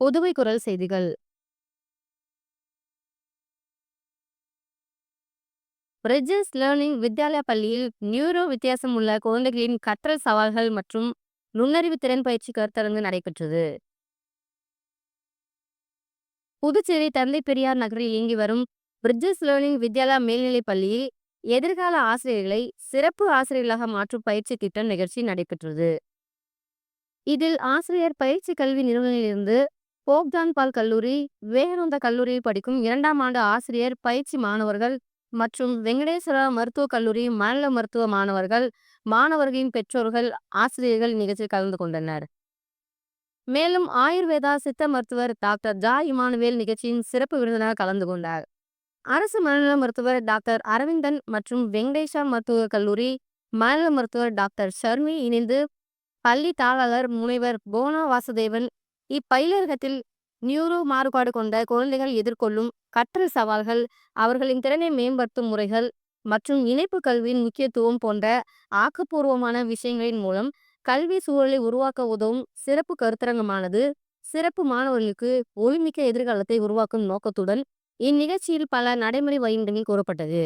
புதுவை குரல் செய்திகள். Bridges learning Vidyalaya பள்ளியில் நியூரோ வித்தியாசம் உள்ள குழந்தைகளின் கற்றல் சவால்கள் மற்றும் நுண்ணறிவு திறன் பயிற்சி கருத்தரங்கு நடைபெற்றது. புதுச்சேரி தந்தை பெரியார் நகரில் இயங்கி வரும் பிரிட்ஜஸ் லேர்னிங் வித்யாலா மேல்நிலைப் பள்ளியில் எதிர்கால ஆசிரியர்களை சிறப்பு ஆசிரியர்களாக மாற்றும் பயிற்சி திட்டம் நிகழ்ச்சி நடைபெற்றது. இதில் ஆசிரியர் பயிற்சி கல்வி நிறுவனத்திலிருந்து போக்தான் பால் கல்லூரி விவேகானந்தா கல்லூரியில் படிக்கும் இரண்டாம் ஆண்டு ஆசிரியர் பயிற்சி மாணவர்கள் மற்றும் வெங்கடேஸ்வரா மருத்துவக் கல்லூரி மாநில மருத்துவ மாணவர்கள் மாணவர்களின் பெற்றோர்கள் ஆசிரியர்கள் நிகழ்ச்சியில் கலந்து கொண்டனர். மேலும் ஆயுர்வேதா சித்த மருத்துவர் டாக்டர் ஜா இமானுவேல் நிகழ்ச்சியின் சிறப்பு விருந்தினர் கலந்து கொண்டார். அரசு மாநில மருத்துவர் டாக்டர் அரவிந்தன் மற்றும் வெங்கடேஷா மருத்துவக் கல்லூரி மாநில மருத்துவர் டாக்டர் ஷர்மி இணைந்து பள்ளி தாளர் முனைவர் போனா வாசுதேவன் இப்பயிலரகத்தில் நியூரோ மாறுபாடு கொண்ட குழந்தைகள் எதிர்கொள்ளும் கற்றல் சவால்கள் அவர்களின் திறனை மேம்படுத்தும் முறைகள் மற்றும் இணைப்பு கல்வியின் முக்கியத்துவம் போன்ற ஆக்கப்பூர்வமான விஷயங்களின் மூலம் கல்வி சூழலை உருவாக்க உதவும் சிறப்பு கருத்தரங்கமானது சிறப்பு மாணவர்களுக்கு ஒளிமிக்க எதிர்காலத்தை உருவாக்கும் நோக்கத்துடன் இந்நிகழ்ச்சியில் பல நடைமுறை வழிமுறைகள் கூறப்பட்டது.